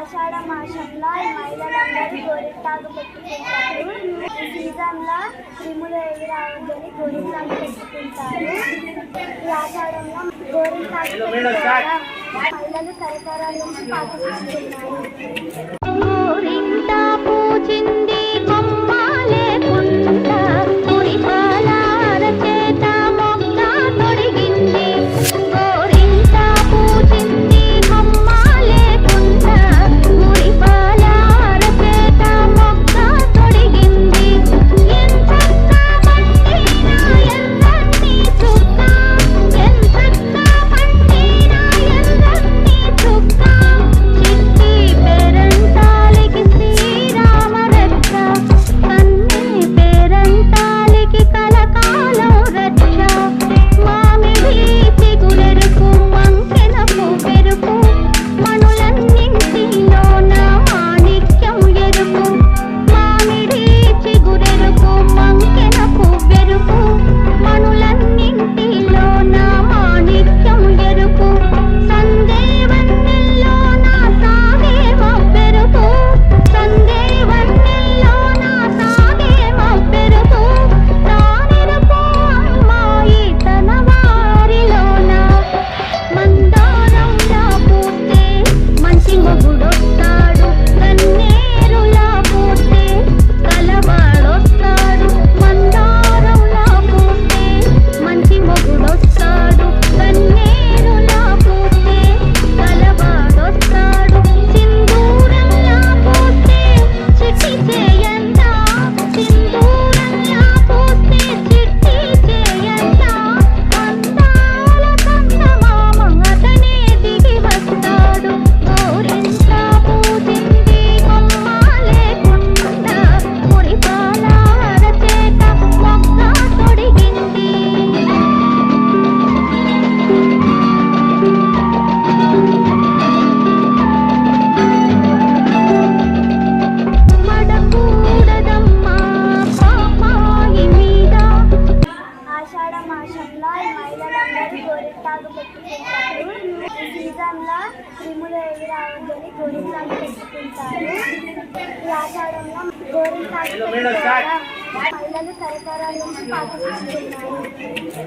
ఆషాఢ మాసంలో మహిళలందరూ గోరింటాకు పెట్టుకుంటారు. ఈ సీజన్లో క్రిములు ఎగిరావద్దని గోరింటాకు పెట్టుకుంటారు. ఈ ఆషాఢంలో గోరింటాకు పెట్టుకోవడం మహిళలు కరకరాలు పాటిస్తున్నారు గోరింటా గోరింటాకు పెట్టుకుంటారు ఈ సీజన్లో క్రిములు ఏవి రావద్దని గోరింటాకు పెట్టుకుంటారు ఈ ఆచారంలో గోరింటాకు మహిళలు తరతరాల నుంచి పాటిస్తున్నారు